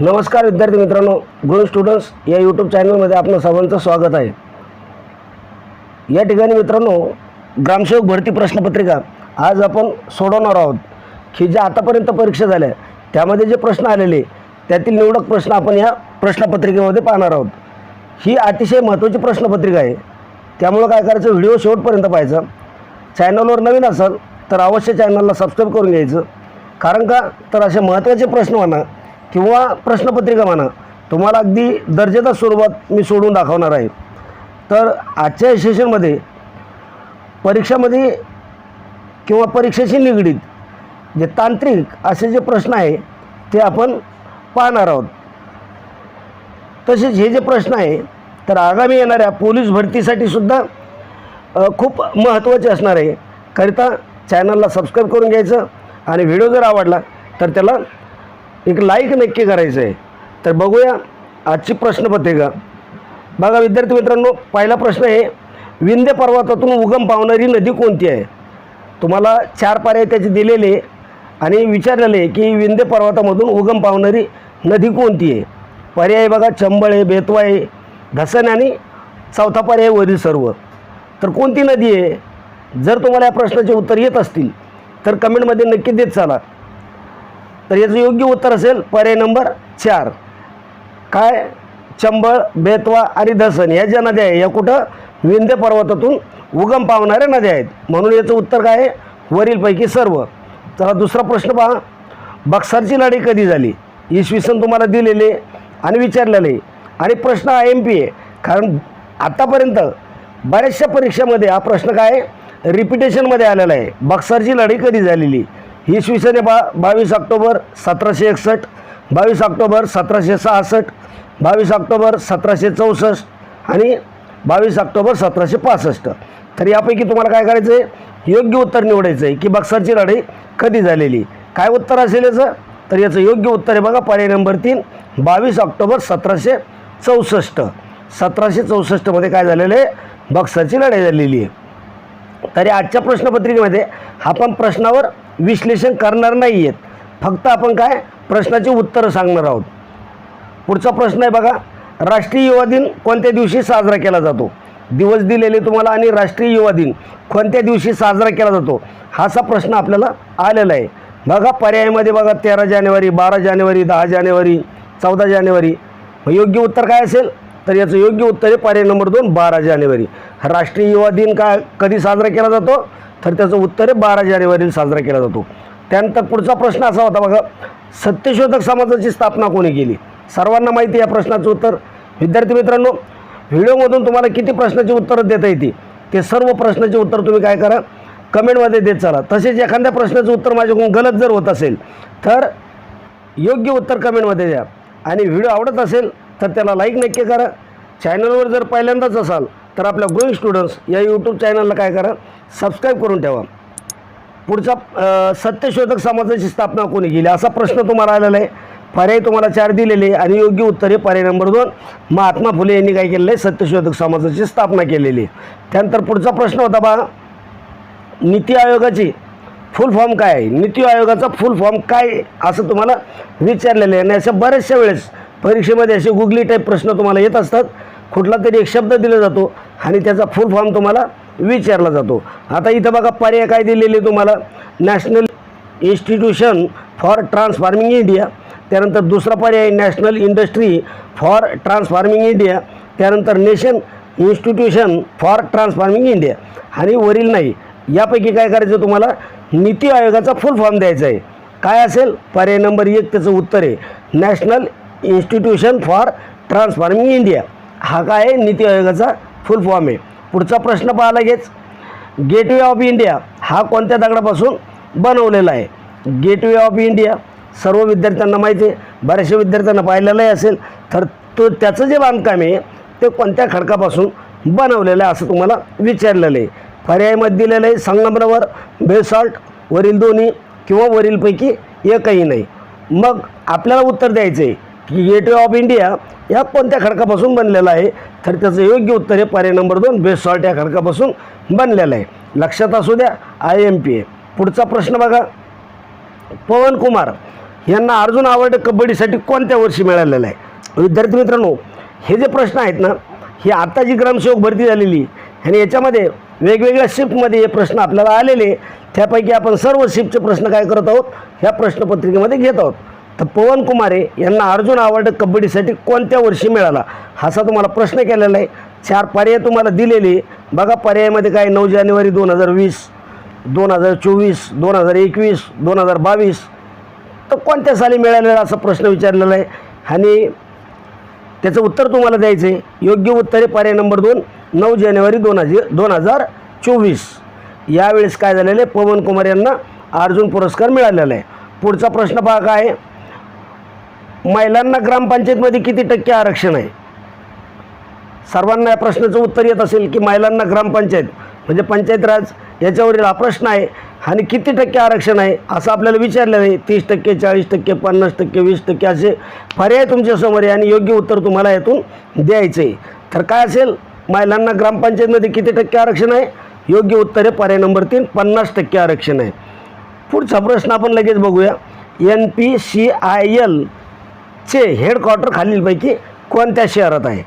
नमस्कार विद्यार्थी मित्रांनो. गुरु स्टुडंट्स या यूट्यूब चॅनलमध्ये आपलं सर्वांचं स्वागत आहे. या ठिकाणी मित्रांनो ग्रामसेवक भरती प्रश्नपत्रिका आज आपण सोडवणार आहोत. की ज्या आतापर्यंत परीक्षा झाल्या त्यामध्ये जे प्रश्न आलेले त्यातील निवडक प्रश्न आपण या प्रश्नपत्रिकेमध्ये पाहणार आहोत. ही अतिशय महत्त्वाची प्रश्नपत्रिका आहे. त्यामुळं काय करायचं व्हिडिओ शेवटपर्यंत पाहायचा. चॅनलवर नवीन असाल तर अवश्य चॅनलला सबस्क्राईब करून घ्यायचं. कारण का तर असे महत्त्वाचे प्रश्न म्हणा किंवा प्रश्नपत्रिका म्हणा तुम्हाला अगदी दर्जेदार स्वरूपात मी सोडून दाखवणार आहे. तर आजच्या सेशनमध्ये परीक्षामध्ये किंवा परीक्षेशी निगडीत जे तांत्रिक असे जे प्रश्न आहे ते आपण पाहणार आहोत. तसेच हे जे प्रश्न आहे तर आगामी येणाऱ्या पोलीस भरतीसाठी सुद्धा खूप महत्त्वाचे असणार आहे. करिता चॅनलला सबस्क्राईब करून घ्यायचं आणि व्हिडिओ जर आवडला तर त्याला एक लाईक नक्की करायचं आहे तर बघूया आजची प्रश्नपत्रिका. बघा विद्यार्थी मित्रांनो पहिला प्रश्न आहे विंध्य पर्वतातून उगम पावणारी नदी कोणती आहे? तुम्हाला चार पर्याय त्याचे दिलेले आणि विचारलेले की विंध्य पर्वतामधून उगम पावणारी नदी कोणती आहे? पर्याय बघा चंबळ आहे बेतवा आहे धसन आणि चौथा पर्याय वरील सर्व. तर कोणती नदी आहे? जर तुम्हाला या प्रश्नाचे उत्तर येत असतील तर कमेंटमध्ये नक्की देत चाला. तर याचं योग्य उत्तर असेल पर्याय नंबर चार. काय? चंबळ बेतवा आणि धसन या ज्या नद्या आहे या कुठं? विंध्य पर्वतातून उगम पावणाऱ्या नद्या आहेत. म्हणून याचं उत्तर काय आहे? वरीलपैकी सर्व. चला दुसरा प्रश्न पहा. बक्सरची लढाई कधी झाली? इसवी सन तुम्हाला दिलेले आणि विचारलेले. आणि प्रश्न आय एम पी आहे. कारण आत्तापर्यंत बऱ्याचशा परीक्षेमध्ये हा प्रश्न काय आहे? रिपिटेशनमध्ये आलेला आहे. बक्सरची लढाई कधी झालेली? इसवी सन आहे बा बावीस ऑक्टोबर सतराशे एकसष्ट बावीस ऑक्टोबर सतराशे सहासष्ट बावीस ऑक्टोबर सतराशे चौसष्ट आणि बावीस ऑक्टोबर सतराशे पासष्ट. तर यापैकी तुम्हाला काय करायचं आहे योग्य उत्तर निवडायचं आहे की बक्सरची लढाई कधी झालेली? काय उत्तर असेल याचं? तर याचं योग्य उत्तर आहे बघा पर्याय नंबर तीन बावीस ऑक्टोबर सतराशे चौसष्ट. सतराशे चौसष्टमध्ये काय झालेलं आहे? बक्सरची लढाई झालेली आहे. तरी आजच्या प्रश्नपत्रिकेमध्ये आपण प्रश्नावर विश्लेषण करणार नाही आहेत फक्त आपण काय प्रश्नाची उत्तरं सांगणार आहोत. पुढचा प्रश्न आहे बघा राष्ट्रीय युवा दिन कोणत्या दिवशी साजरा केला जातो? दिवस दिलेले तुम्हाला आणि राष्ट्रीय युवा दिन कोणत्या दिवशी साजरा केला जातो? हाचा प्रश्न आपल्याला आलेला आहे. बघा पर्यायामध्ये बघा तेरा जानेवारी बारा जानेवारी दहा जानेवारी चौदा जानेवारी. मग योग्य उत्तर काय असेल? तर याचं योग्य उत्तर आहे पर्याय नंबर दोन बारा जानेवारी. राष्ट्रीय युवा दिन काय कधी साजरा केला जातो? तर त्याचं उत्तर आहे बारा जानेवारीला साजरा केला जातो. त्यानंतर पुढचा प्रश्न असा होता बघा सत्यशोधक समाजाची स्थापना कोणी केली? सर्वांना माहिती या प्रश्नाचं उत्तर. विद्यार्थी मित्रांनो व्हिडिओमधून तुम्हाला किती प्रश्नाची उत्तरं देता येते ते सर्व प्रश्नाचे उत्तर तुम्ही काय करा कमेंटमध्ये देत चला. तसेच एखाद्या प्रश्नाचं उत्तर माझ्याकडून गलत जर होत असेल तर योग्य उत्तर कमेंटमध्ये द्या. आणि व्हिडिओ आवडत असेल तर त्याला लाईक नक्की करा. चॅनलवर जर पहिल्यांदाच असाल तर आपल्या ग्रोईंग स्टुडंट्स या यूट्यूब चॅनलला काय करा सबस्क्राईब करून ठेवा. पुढचा सत्यशोधक समाजाची स्थापना कोणी केली? असा प्रश्न तुम्हाला आलेला आहे. पर्याय तुम्हाला चार दिलेले आणि योग्य उत्तर आहे पर्याय नंबर दोन. महात्मा फुले यांनी काय केलेलं आहे? सत्यशोधक समाजाची स्थापना केलेली आहे. त्यानंतर पुढचा प्रश्न होता बा नीती आयोगाची फुल फॉर्म काय आहे? नीती आयोगाचा फुल फॉर्म काय असं तुम्हाला विचारलेलं आहे. आणि अशा बऱ्याचशा वेळेस परीक्षेमध्ये असे गुगली टाईप प्रश्न तुम्हाला येत असतात. कुठला तरी एक शब्द दिला जातो आणि त्याचा फुल फॉर्म तुम्हाला विचारला जातो. आता इथं बघा पर्याय काय दिलेले तुम्हाला? National institution for transforming India त्यानंतर दुसरा पर्याय national industry for transforming India त्यानंतर nation institution for transforming India आणि वरील नाही यापैकी काय करायचं तुम्हाला? नीती आयोगाचा फुल फॉर्म द्यायचा आहे. काय असेल? पर्याय नंबर एक त्याचं उत्तर आहे. National institution for transforming India हा काय आहे? नीती आयोगाचा फुल फॉर्म आहे. पुढचा प्रश्न पाहायला लगेच गेटवे ऑफ इंडिया हा कोणत्या दगडापासून बनवलेला आहे? गेटवे ऑफ इंडिया सर्व विद्यार्थ्यांना माहिती आहे. बऱ्याचशा विद्यार्थ्यांना पाहिलेलंही असेल तर तो त्याचं जे बांधकाम आहे ते कोणत्या खडकापासून बनवलेलं आहे असं तुम्हाला विचारलेलं आहे. पर्यायमध्ये दिलेलं आहे संगमरवर बेसॉल्ट वरील दोन्ही किंवा वरीलपैकी एकही नाही. मग आपल्याला उत्तर द्यायचं आहे की गेटवे ऑफ इंडिया या कोणत्या खडकापासून बनलेला आहे? तर त्याचं योग्य उत्तर हे पर्याय नंबर दोन बेस्ट सॉल्ट या खडकापासून बनलेलं आहे. लक्षात असू द्या आय एम पी ए पुढचा प्रश्न बघा. पवन कुमार यांना अर्जुन अवॉर्ड कबड्डीसाठी कोणत्या वर्षी मिळालेला आहे? विद्यार्थी मित्रांनो हे जे प्रश्न आहेत ना ही आता जी ग्रामसेवक भरती झालेली आणि याच्यामध्ये वेगवेगळ्या शिफ्टमध्ये हे प्रश्न आपल्याला आलेले त्यापैकी आपण सर्व शिफ्टचे प्रश्न काय करत आहोत? ह्या प्रश्नपत्रिकेमध्ये घेत आहोत. तर पवन कुमारे यांना अर्जुन अवॉर्ड कबड्डीसाठी कोणत्या वर्षी मिळाला? असा तुम्हाला प्रश्न केलेला आहे. चार पर्याय तुम्हाला दिलेले बघा पर्यायामध्ये काय नऊ जानेवारी दोन हजार वीस दोन हजार चोवीस दोन हजार एकवीस दोन हजार बावीस. तर कोणत्या साली मिळालेला असा प्रश्न विचारलेला आहे? आणि त्याचं उत्तर तुम्हाला द्यायचं आहे. योग्य उत्तर आहे पर्याय नंबर दोन. नऊ जानेवारी दोन हजार दोन हजार चोवीस. यावेळेस काय झालेलं आहे? पवन कुमार यांना अर्जुन पुरस्कार मिळालेला आहे. पुढचा प्रश्न पहा काय आहे? महिलांना ग्रामपंचायतमध्ये किती टक्के आरक्षण आहे? सर्वांना या प्रश्नाचं उत्तर येत असेल की महिलांना ग्रामपंचायत म्हणजे पंचायत राज याच्यावरील हा प्रश्न आहे आणि किती टक्के आरक्षण आहे असं आपल्याला विचारलं आहे. तीस टक्के चाळीस टक्के पन्नास टक्के वीस टक्के असे पर्याय तुमच्यासमोर आहे आणि योग्य उत्तर तुम्हाला यातून द्यायचं आहे तर काय असेल? महिलांना ग्रामपंचायतमध्ये किती टक्के आरक्षण आहे? योग्य उत्तर आहे पर्याय नंबर तीन पन्नास टक्के आरक्षण आहे. पुढचा प्रश्न आपण लगेच बघूया. N P C I L चे हेडक्वार्टर खालीलपैकी कोणत्या शहरात आहे?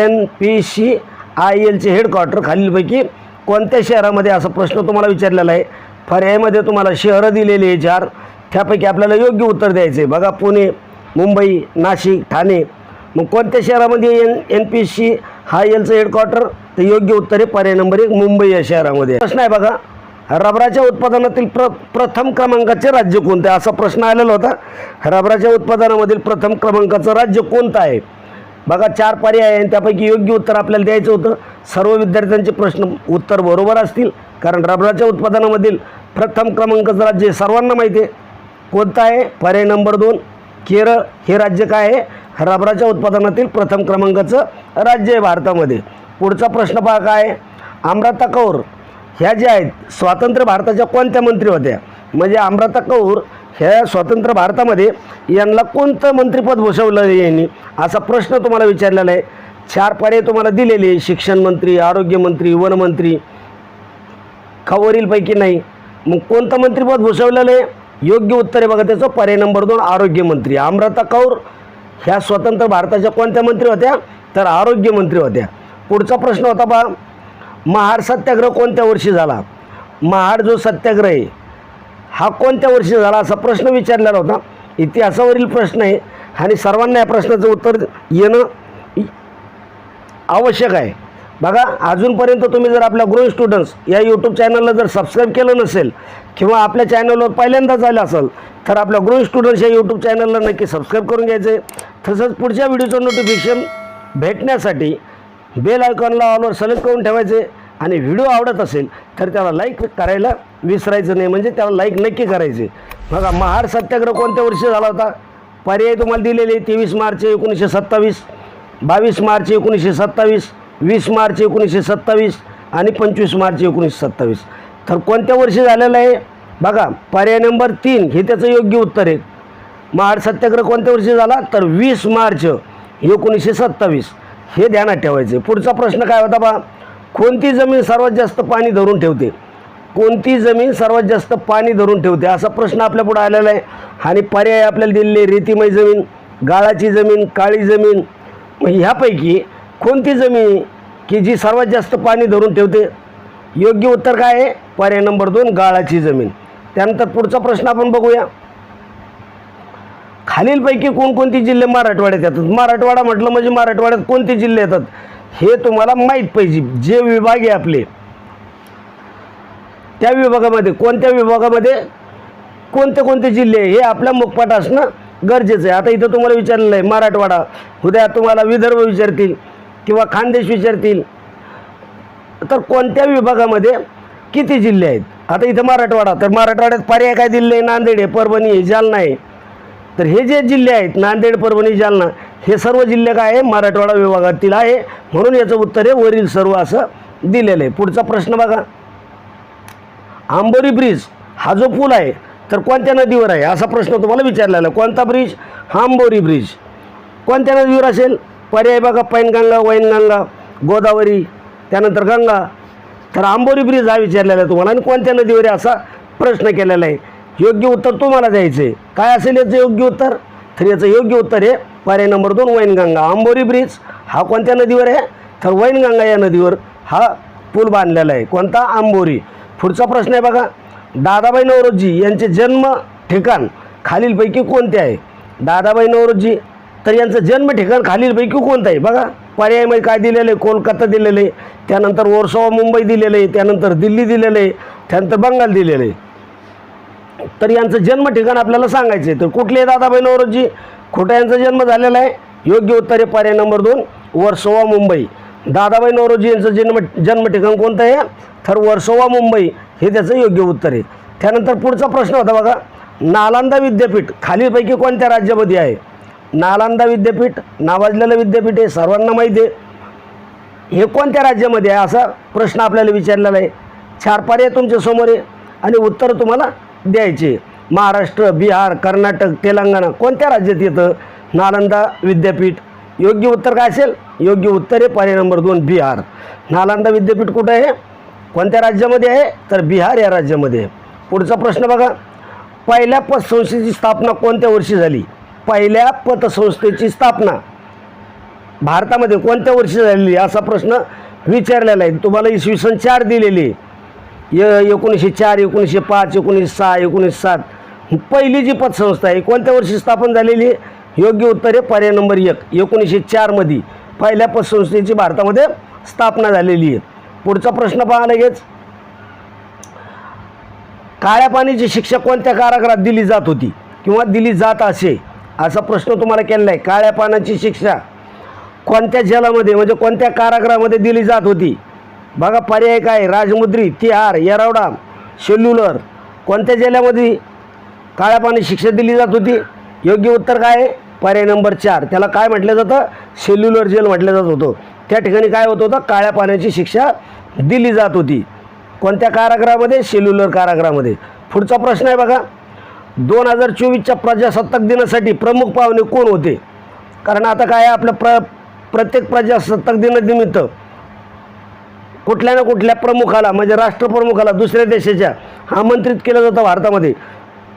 एन पी सी आय एलचे हेडक्वार्टर खालीलपैकी कोणत्या शहरामध्ये? असा प्रश्न तुम्हाला विचारलेला आहे. पर्यायमध्ये तुम्हाला शहरं दिलेली आहे चार. त्यापैकी आपल्याला योग्य उत्तर द्यायचं आहे. बघा पुणे मुंबई नाशिक ठाणे. मग कोणत्या शहरामध्ये एन एन पी सी हा एलचं हेडक्वार्टर तर योग्य उत्तर आहे पर्याय नंबर एक मुंबई या शहरामध्ये. प्रश्न आहे बघा. रबराच्या उत्पादनातील प्र प्रथम क्रमांकाचे राज्य कोणते? असा प्रश्न आलेला होता. रबराच्या उत्पादनामधील प्रथम क्रमांकाचं राज्य कोणतं आहे? बघा चार पर्याय आहे आणि त्यापैकी योग्य उत्तर आपल्याला द्यायचं होतं. सर्व विद्यार्थ्यांचे प्रश्न उत्तर बरोबर असतील कारण रबराच्या उत्पादनामधील प्रथम क्रमांकाचं राज्य सर्वांना माहिती आहे. कोणतं आहे? पर्याय नंबर दोन केरळ. हे राज्य काय आहे? रबराच्या उत्पादनातील प्रथम क्रमांकाचं राज्य आहे भारतामध्ये. पुढचा प्रश्न पहा काय आहे? अमृता कौर. ह्या ज्या आहेत स्वातंत्र्य भारताच्या कोणत्या मंत्री होत्या? म्हणजे अमृता कौर ह्या स्वतंत्र भारतामध्ये यांना कोणतं मंत्रिपद भूषवलं यांनी? असा प्रश्न तुम्हाला विचारलेला आहे. चार पर्याय तुम्हाला दिलेले शिक्षण मंत्री आरोग्यमंत्री वनमंत्री खवरीलपैकी नाही? मग कोणतं मंत्रिपद भूषवलेलं आहे? योग्य उत्तर आहे बघा त्याचं. पर्याय नंबर दोन आरोग्यमंत्री अमृता कौर ह्या स्वतंत्र भारताच्या कोणत्या मंत्री होत्या? तर आरोग्यमंत्री होत्या. पुढचा प्रश्न होता बा महाड सत्याग्रह कोणत्या वर्षी झाला? महाड जो सत्याग्रह आहे हा कोणत्या वर्षी झाला असा प्रश्न विचारलेला होता. इतिहासावरील प्रश्न आहे आणि सर्वांना या प्रश्नाचं उत्तर येणं आवश्यक आहे. बघा अजूनपर्यंत तुम्ही जर आपल्या ग्रोईंग स्टुडंट्स या यूट्यूब चॅनलला जर सबस्क्राईब केलं नसेल किंवा आपल्या चॅनलवर पहिल्यांदाच आलं असेल तर आपल्या ग्रोईंग स्टुडंट्स या यूट्यूब चॅनलला नक्की सबस्क्राईब करून घ्यायचं आहे तसंच पुढच्या व्हिडिओचं नोटिफिकेशन भेटण्यासाठी बेल आयकॉनला ऑलवर सिलेक्ट करून ठेवायचे आणि व्हिडिओ आवडत असेल तर त्याला लाईक करायला विसरायचं नाही. म्हणजे त्याला लाईक नक्की करायचे. बघा महाड सत्याग्रह कोणत्या वर्षी झाला होता? पर्याय तुम्हाला दिलेले तेवीस मार्च एकोणीसशे सत्तावीस बावीस मार्च एकोणीसशे सत्तावीस वीस मार्च एकोणीसशे सत्तावीस आणि पंचवीस मार्च एकोणीसशे सत्तावीस. तर कोणत्या वर्षी झालेलं आहे? बघा पर्याय नंबर तीन हे त्याचं योग्य उत्तर आहे. महाड सत्याग्रह कोणत्या वर्षी झाला? तर वीस मार्च एकोणीसशे सत्तावीस. हे ध्यानात ठेवायचे. पुढचा प्रश्न काय होता बा? कोणती जमीन सर्वात जास्त पाणी धरून ठेवते? कोणती जमीन सर्वात जास्त पाणी धरून ठेवते? असा प्रश्न आपल्या पुढे आलेला आहे. आणि पर्याय आपल्याला दिलेले रेतीमय जमीन गाळाची जमीन काळी जमीन. मग ह्यापैकी कोणती जमीन की जी सर्वात जास्त पाणी धरून ठेवते? योग्य उत्तर काय आहे? पर्याय नंबर दोन गाळाची जमीन. त्यानंतर पुढचा प्रश्न आपण बघूया. खालीलपैकी कोणकोणती जिल्हे मराठवाड्यात येतात? मराठवाडा म्हटलं म्हणजे मराठवाड्यात कोणते जिल्हे येतात? हे तुम्हाला माहीत पाहिजे. जे विभाग आहे आपले त्या विभागामध्ये कोणत्या विभागामध्ये कोणते कोणते जिल्हे आहे हे आपल्या मुखपाठ असणं गरजेचं आहे. आता इथं तुम्हाला विचारलेलं आहे मराठवाडा. उद्या तुम्हाला विदर्भ विचारतील किंवा खानदेश विचारतील. तर कोणत्या विभागामध्ये किती जिल्हे आहेत? आता इथं मराठवाडा. तर मराठवाड्यात पर्याय काय दिले? नांदेड आहे परभणी आहे जालना आहे. तर हे जे जिल्हे आहेत नांदेड परभणी जालना हे सर्व जिल्हे काय आहे? मराठवाडा विभागातील आहे. म्हणून याचं उत्तर आहे वरील सर्व असं दिलेलं आहे. पुढचा प्रश्न बघा. आंबोरी ब्रिज हा जो पूल आहे तर कोणत्या नदीवर आहे? असा प्रश्न तुम्हाला विचारलेला आहे. कोणता ब्रिज हा आंबोरी ब्रिज कोणत्या नदीवर असेल? पर्याय बघा. पैनगंगा वैनगंगा गोदावरी त्यानंतर गंगा. तर आंबोरी ब्रिज हा विचारलेला आहे तुम्हाला. आणि कोणत्या नदीवर आहे? असा प्रश्न केलेला आहे. योग्य उत्तर तुम्हाला द्यायचं आहे काय असेल याचं योग्य उत्तर? तर याचं योग्य उत्तर आहे पर्याय नंबर दोन वैनगंगा. आंबोरी ब्रिज हा कोणत्या नदीवर आहे? तर वैनगंगा या नदीवर हा पूल बांधलेला आहे. कोणता? आंबोरी पुढचा प्रश्न आहे बघा. दादाबाई नवरोजी यांचे जन्म ठिकाण खालीलपैकी कोणते आहे? दादाबाई नवरोजी तर यांचं जन्म ठिकाण खालीलपैकी कोणतं आहे? बघा. पर्यायमध्ये काय दिलेलं आहे? कोलकाता दिलेलं आहे. त्यानंतर वर्सोवा मुंबई दिलेलं आहे. त्यानंतर दिल्ली दिलेलं आहे. त्यानंतर बंगाल दिलेलं आहे. तर यांचं जन्म ठिकाण आपल्याला सांगायचं आहे. तर कुठले दादाबाई नवरोजी खोटा यांचा जन्म झालेला आहे. योग्य उत्तर आहे पर्याय नंबर दोन वर्सोवा मुंबई. दादाबाई नवरोजी यांचं जन्म जन्म ठिकाण कोणतं आहे? तर वर्सोवा मुंबई. हे त्याचं योग्य उत्तर आहे. त्यानंतर पुढचा प्रश्न होता बघा. नालंदा विद्यापीठ खालीलपैकी कोणत्या राज्यामध्ये आहे? नालंदा विद्यापीठ नावाजलेलं विद्यापीठ आहे सर्वांना माहिती आहे. हे कोणत्या राज्यामध्ये आहे? असा प्रश्न आपल्याला विचारलेला आहे. चार पर्याय तुमच्यासमोर आहे. आणि उत्तर तुम्हाला द्यायचे. महाराष्ट्र बिहार कर्नाटक तेलंगणा कोणत्या राज्यात येतं? नालंदा विद्यापीठ. योग्य उत्तर काय असेल? योग्य उत्तर आहे पर्याय नंबर दोन बिहार. नालंदा विद्यापीठ कुठं आहे? कोणत्या राज्यामध्ये आहे? तर बिहार या राज्यामध्ये पुढचा प्रश्न बघा. पहिल्या पतसंस्थेची स्थापना कोणत्या वर्षी झाली? पहिल्या पतसंस्थेची स्थापना भारतामध्ये कोणत्या वर्षी झालेली असा प्रश्न विचारलेला आहे. तुम्हाला इसवी सन चार दिलेली य एकोणीसशे चार एकोणीसशे पाच एकोणीसशे सहा एकोणीसशे सात. पहिली जी पतसंस्था आहे कोणत्या वर्षी स्थापन झालेली? आहे योग्य उत्तर आहे पर्याय नंबर एक एकोणीसशे चारमध्ये पहिल्या पतसंस्थेची भारतामध्ये स्थापना झालेली आहे. पुढचा प्रश्न पहा लगेच. काळ्या पाण्याची शिक्षा कोणत्या कारागृहात दिली जात होती किंवा दिली जात असे? असा प्रश्न तुम्हाला केलेला आहे. काळ्या पाण्याची शिक्षा कोणत्या जेलामध्ये म्हणजे कोणत्या कारागृहामध्ये दिली जात होती? बघा पर्याय काय? राजमुद्री तिहार येरवडा शेल्युलर कोणत्या जिल्ह्यामध्ये काळ्या पाणी शिक्षा दिली जात होती? योग्य उत्तर काय? आहे पर्याय नंबर चार. त्याला काय म्हटलं जातं? सेल्युलर जेल म्हटलं जात होतं. त्या ठिकाणी काय होत होतं? काळ्या पाण्याची शिक्षा दिली जात होती. कोणत्या कारागृहामध्ये? सेल्युलर कारागृहामध्ये. पुढचा प्रश्न आहे बघा. दोन हजार चोवीसच्या प्रजासत्ताक दिनासाठी प्रमुख पाहुणे कोण होते? कारण आता काय आहे, आपलं प्र प्रत्येक प्रजासत्ताक दिनानिमित्त कुठल्या ना कुठल्या प्रमुखाला म्हणजे राष्ट्रप्रमुखाला दुसऱ्या देशाच्या आमंत्रित केलं जातं भारतामध्ये.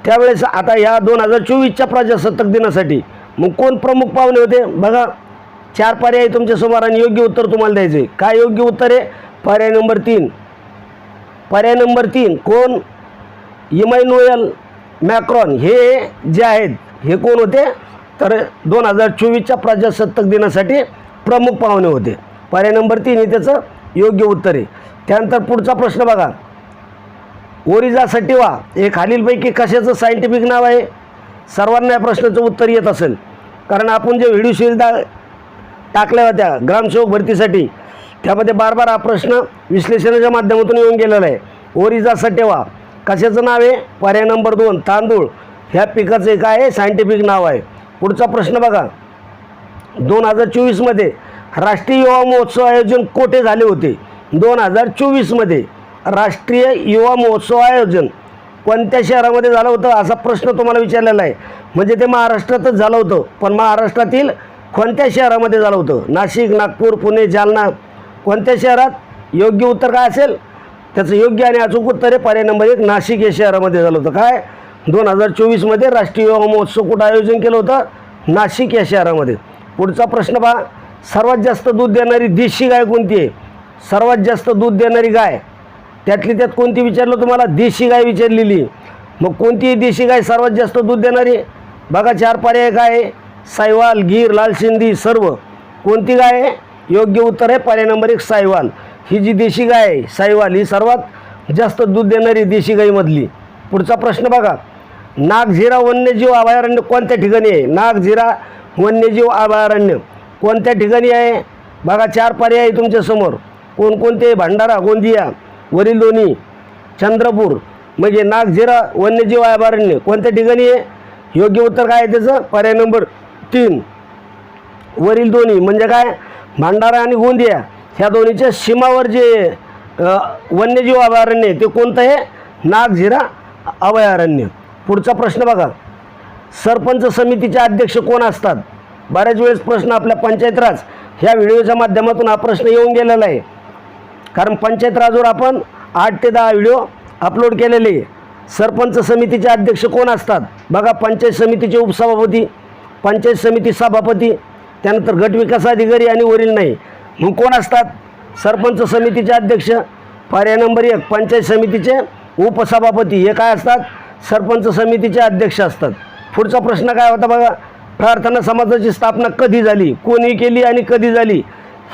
त्यावेळेस आता ह्या दोन हजार चोवीसच्या प्रजासत्ताक दिनासाठी मग कोण प्रमुख पाहुणे होते? बघा चार पर्याय तुमच्यासमोर आणि योग्य उत्तर तुम्हाला द्यायचं आहे काय योग्य उत्तर आहे? पर्याय नंबर तीन. पर्याय नंबर तीन कोण? Emmanuel Macron. हे जे आहेत हे कोण होते? तर दोन हजार चोवीसच्या प्रजासत्ताक दिनासाठी प्रमुख पाहुणे होते. पर्याय नंबर तीन हे त्याचं योग्य उत्तर. आहे त्यानंतर पुढचा प्रश्न बघा. ओरिजा सटिवा हे खालीलपैकी कशाचं सायंटिफिक नाव आहे? सर्वांना या प्रश्नाचं उत्तर येत असेल. कारण आपण जे व्हिडिओ सुविधा टाकल्या होत्या ग्रामसेवक भरतीसाठी त्यामध्ये बार बार हा प्रश्न विश्लेषणाच्या माध्यमातून येऊन गेलेला आहे. ओरिजा सटेवा कशाचं नाव आहे? पर्याय नंबर दोन तांदूळ. ह्या पिकाचं एक काय आहे सायंटिफिक नाव आहे. पुढचा प्रश्न बघा. दोन हजार चोवीसमध्ये राष्ट्रीय युवा महोत्सव आयोजन कोठे झाले होते? दोन हजार चोवीसमध्ये राष्ट्रीय युवा महोत्सव आयोजन कोणत्या शहरामध्ये झालं होतं असा प्रश्न तुम्हाला विचारलेला आहे. म्हणजे ते महाराष्ट्रातच झालं होतं पण महाराष्ट्रातील कोणत्या शहरामध्ये झालं होतं? नाशिक नागपूर पुणे जालना कोणत्या शहरात? योग्य उत्तर काय असेल? त्याचं योग्य आणि अचूक उत्तर आहे. पर्याय नंबर एक नाशिक या शहरामध्ये झालं होतं. काय? दोन हजार चोवीसमध्ये राष्ट्रीय युवा महोत्सव कुठं आयोजन केलं होतं? नाशिक या शहरामध्ये. पुढचा प्रश्न पहा. सर्वात जास्त दूध देणारी देशी गाय कोणती आहे? सर्वात जास्त दूध देणारी गाय. त्यातली त्यात कोणती विचारलं तुम्हाला? देशी गाय विचारलेली. मग कोणती देशी गाय सर्वात जास्त दूध देणारी? आहे? बघा चार पर्याय काय आहे. सायवाल गीर लाल सिंधी सर्व. कोणती गाय आहे? योग्य उत्तर आहे पर्याय नंबर एक सायवाल. ही जी देशी गाय आहे सायवाल ही सर्वात जास्त दूध देणारी देशी गाईमधली पुढचा प्रश्न बघा. नागझिरा वन्यजीव अभयारण्य कोणत्या ठिकाणी आहे? नागझिरा वन्यजीव अभयारण्य. कोणत्या ठिकाणी आहे? बघा चार पर्याय आहे तुमच्यासमोर कोणकोणते? भंडारा गोंदिया वरील दोन्ही चंद्रपूर म्हणजे नागझिरा वन्यजीव अभयारण्य. कोणत्या ठिकाणी आहे? योग्य उत्तर काय आहे त्याचं? पर्याय नंबर तीन. वरील दोन्ही म्हणजे काय? भंडारा आणि गोंदिया. ह्या दोन्हीच्या सीमावर जे वन्यजीव अभयारण्य आहे ते कोणतं आहे? नागझिरा अभयारण्य. पुढचा प्रश्न बघा. सरपंच समितीचे अध्यक्ष कोण असतात? बऱ्याच वेळेस प्रश्न आपल्या पंचायत राज ह्या व्हिडिओच्या माध्यमातून हा प्रश्न येऊन गेलेला आहे. कारण पंचायत राजवर आपण आठ ते दहा व्हिडिओ अपलोड केलेले आहे. सरपंच समितीचे अध्यक्ष कोण असतात? बघा पंचायत समितीचे उपसभापती पंचायत समिती सभापती त्यानंतर गट विकास अधिकारी आणि वरील नाही. मग कोण असतात? सरपंच समितीचे अध्यक्ष पर्याय नंबर एक पंचायत समितीचे उपसभापती हे काय असतात? सरपंच समितीचे अध्यक्ष असतात. पुढचा प्रश्न काय होता बघा? प्रार्थना समाजाची स्थापना कधी झाली? कोणी केली आणि कधी झाली?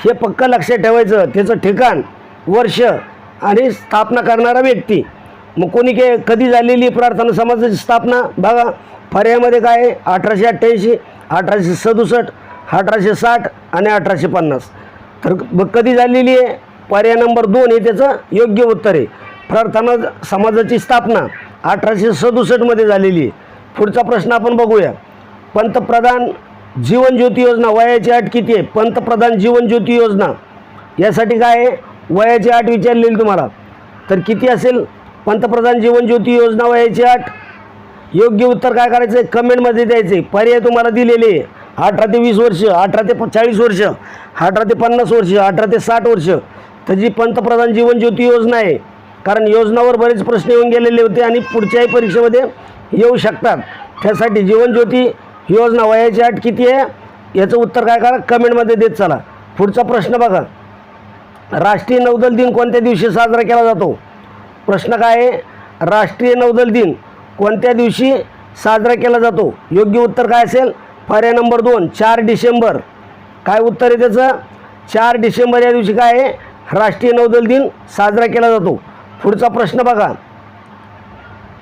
हे पक्क लक्षात ठेवायचं. त्याचं ठिकाण वर्ष आणि स्थापना करणारा व्यक्ती. मग कोणी के कधी झालेली प्रार्थना समाजाची स्थापना? बघा पर्यायामध्ये काय आहे? अठराशे अठ्ठ्याऐंशी अठराशे सदुसष्ट अठराशे साठ आणि अठराशे पन्नास. तर मग कधी झालेली आहे? पर्याय नंबर दोन हे त्याचं योग्य उत्तर आहे. प्रार्थना समाजाची स्थापना अठराशे सदुसष्टमध्ये झालेली आहे. पुढचा प्रश्न आपण बघूया. पंतप्रधान जीवन ज्योती योजना वयाची अट किती आहे? पंतप्रधान जीवन ज्योती योजना. यासाठी काय आहे? वयाची अट विचारलेली तुम्हाला. तर किती असेल? पंतप्रधान जीवन ज्योती योजना वयाची अट योग्य उत्तर काय करायचं आहे कमेंटमध्ये द्यायचे पर्याय तुम्हाला दिलेले आहे. अठरा ते वीस वर्ष अठरा ते चाळीस वर्ष अठरा ते पन्नास वर्ष अठरा ते साठ वर्ष. तर जी पंतप्रधान जीवन ज्योती योजना आहे कारण योजनावर बरेच प्रश्न येऊन गेलेले होते आणि पुढच्याही परीक्षेमध्ये येऊ शकतात. त्यासाठी जीवन ज्योती योजना वयाची अट किती आहे? याचं उत्तर काय करा? कमेंटमध्ये देत चला. पुढचा प्रश्न बघा. राष्ट्रीय नौदल दिन कोणत्या दिवशी साजरा केला जातो? प्रश्न काय आहे? राष्ट्रीय नौदल दिन कोणत्या दिवशी साजरा केला जातो? योग्य उत्तर काय असेल? पर्याय नंबर दोन चार डिसेंबर. काय उत्तर आहे त्याचं? चार डिसेंबर या दिवशी काय आहे? राष्ट्रीय नौदल दिन साजरा केला जातो. पुढचा प्रश्न बघा.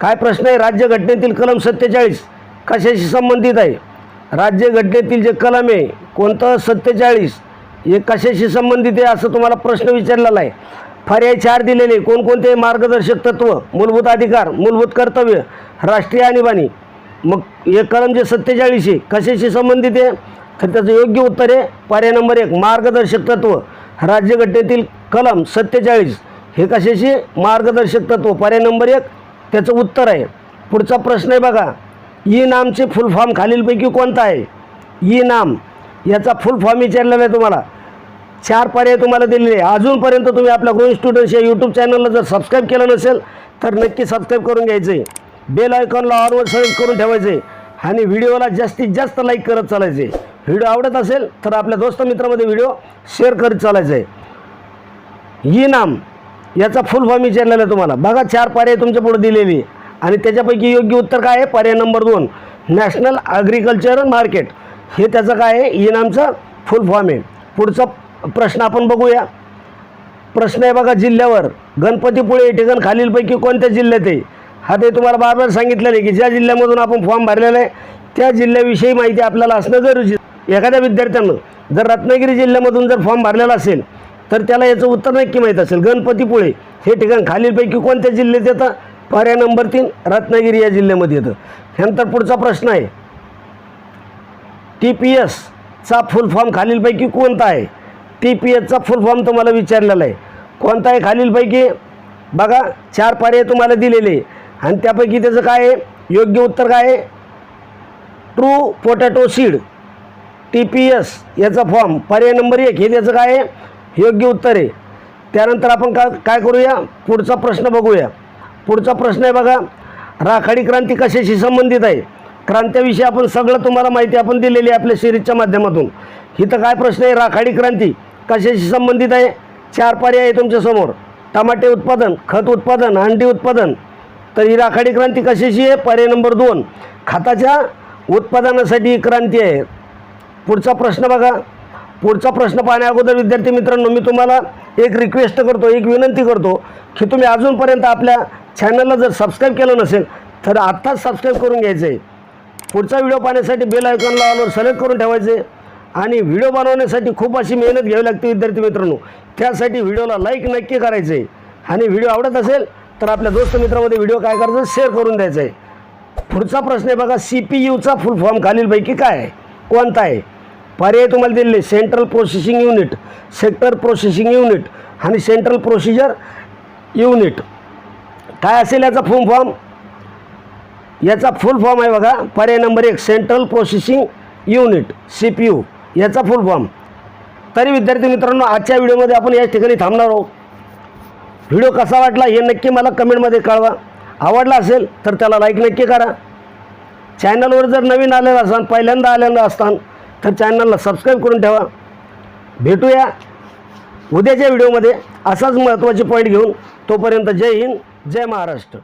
काय प्रश्न आहे? राज्यघटनेतील कलम सत्तेचाळीस. कशाशी संबंधित आहे? राज्यघटनेतील जे कलम आहे कोणतं सत्तेचाळीस हे कशाशी संबंधित आहे असं तुम्हाला प्रश्न विचारलेला आहे. पर्याय चार दिलेले कोणकोणते मार्गदर्शक तत्व मूलभूत अधिकार मूलभूत कर्तव्य राष्ट्रीय आणीबाणी मग हे कलम जे सत्तेचाळीस आहे कशाशी संबंधित आहे? तर त्याचं योग्य उत्तर आहे पर्याय नंबर एक मार्गदर्शक तत्व. राज्यघटनेतील कलम सत्तेचाळीस हे कशाशी? मार्गदर्शक तत्व. पर्याय नंबर एक त्याचं उत्तर आहे. पुढचा प्रश्न आहे बघा. ई नामचे फुल फॉर्म खालीलपैकी कोणता आहे? ई नाम. याचा फुल फॉर्म विचारलेला आहे तुम्हाला. चार पर्याय तुम्हाला दिलेले आहे. अजूनपर्यंत तुम्ही आपल्या ग्रोईंग स्टुडंट्स या यूट्यूब चॅनलला जर सबस्क्राईब केलं नसेल तर नक्की सबस्क्राईब करून घ्यायचं आहे बेल आयकॉनला ऑनवर सर्च करून ठेवायचं आहे आणि व्हिडिओला जास्तीत जास्त लाईक करत चालायचे व्हिडिओ आवडत असेल तर आपल्या दोस्त मित्रामध्ये व्हिडिओ शेअर करत चालायचं आहे ई नाम. याचा फुल फॉर्म विचारलेला आहे तुम्हाला. बघा चार पर्याय तुमच्यापुढे दिलेली आहे. आणि त्याच्यापैकी योग्य उत्तर काय आहे? पर्याय नंबर दोन नॅशनल ॲग्रिकल्चर मार्केट. हे त्याचं काय आहे? इनामचं फुल फॉर्म आहे. पुढचा प्रश्न आपण बघूया. प्रश्न आहे बघा जिल्ह्यावर. गणपतीपुळे हे ठिकाण खालीलपैकी कोणत्या जिल्ह्यात आहे? हा ते तुम्हाला बार बार सांगितलेलं आहे की ज्या जिल्ह्यामधून आपण फॉर्म भरलेला आहे त्या जिल्ह्याविषयी माहिती आपल्याला असणं गरजेचं एखाद्या विद्यार्थ्यानं जर रत्नागिरी जिल्ह्यामधून जर फॉर्म भरलेला असेल तर त्याला याचं उत्तर नक्की माहीत असेल. गणपतीपुळे हे ठिकाण खालीलपैकी कोणत्या जिल्ह्यात येतं? पर्याय नंबर तीन रत्नागिरी या जिल्ह्यामध्ये येतं. त्यानंतर पुढचा प्रश्न आहे. टी पी एसचा फुल फॉर्म खालीलपैकी कोणता आहे? टी पी एसचा फुल फॉर्म तुम्हाला विचारलेला आहे. कोणता आहे खालीलपैकी? बघा चार पर्याय तुम्हाला दिलेले. आहे. आणि त्यापैकी त्याचं काय आहे? योग्य उत्तर काय आहे? True potato seed T P S याचा फॉर्म पर्याय नंबर एक हे त्याचं काय आहे? योग्य उत्तर आहे. त्यानंतर आपण का काय करूया? पुढचा प्रश्न बघूया. पुढचा प्रश्न आहे बघा राखाडी क्रांती कशाशी संबंधित आहे? क्रांत्याविषयी आपण सगळं तुम्हाला माहिती आपण दिलेली आहे आपल्या सिरीजच्या माध्यमातून. इथं काय प्रश्न आहे? राखाडी क्रांती कशाशी संबंधित आहे? चार पर्याय आहे तुमच्यासमोर टमाटे उत्पादन खत उत्पादन हंडी उत्पादन. तर ही राखाडी क्रांती कशाची आहे? पर्याय नंबर दोन खताच्या उत्पादनासाठी ही क्रांती आहे. पुढचा प्रश्न बघा. पुढचा प्रश्न पाहण्या अगोदर विद्यार्थी मित्रांनो मी तुम्हाला एक रिक्वेस्ट करतो एक विनंती करतो की तुम्ही अजूनपर्यंत आपल्या चॅनलला जर सबस्क्राईब केलं नसेल तर आत्ताच सबस्क्राईब करून घ्यायचं. आहे पुढचा व्हिडिओ पाहण्यासाठी बेल आयकॉनला ऑलवर सिलेक्ट करून ठेवायचे. आणि व्हिडिओ बनवण्यासाठी खूप अशी मेहनत घ्यावी लागते विद्यार्थी मित्रांनो. त्यासाठी व्हिडिओला लाईक नक्की करायचं. आहे आणि व्हिडिओ आवडत असेल तर आपल्या दोस्त मित्रामध्ये व्हिडिओ काय करायचं शेअर करून द्यायचा आहे पुढचा प्रश्न आहे बघा सी पी यूचा फुल फॉर्म खालीलपैकी काय आहे? कोणता आहे? पर्याय तुम्हाला दिलेले central processing unit sector processing unit आणि सेंट्रल प्रोसिजर युनिट काय असेल याचा फुल फॉर्म याचा फुल फॉर्म आहे बघा. पर्याय नंबर एक central processing unit C P U याचा फुल फॉर्म तरी विद्यार्थी मित्रांनो आजच्या व्हिडिओमध्ये आपण याच ठिकाणी थांबणार आहोत. व्हिडिओ कसा वाटला हे नक्की मला कमेंटमध्ये कळवा. आवडला असेल तर त्याला लाईक नक्की करा. चॅनलवर जर नवीन आलेला असाल पहिल्यांदा आलेला असताना तर चॅनलला सबस्क्राईब करून ठेवा. भेटूया उद्याच्या व्हिडिओमध्ये असाच महत्त्वाचे पॉईंट घेऊन तोपर्यंत जय हिंद जय महाराष्ट्र.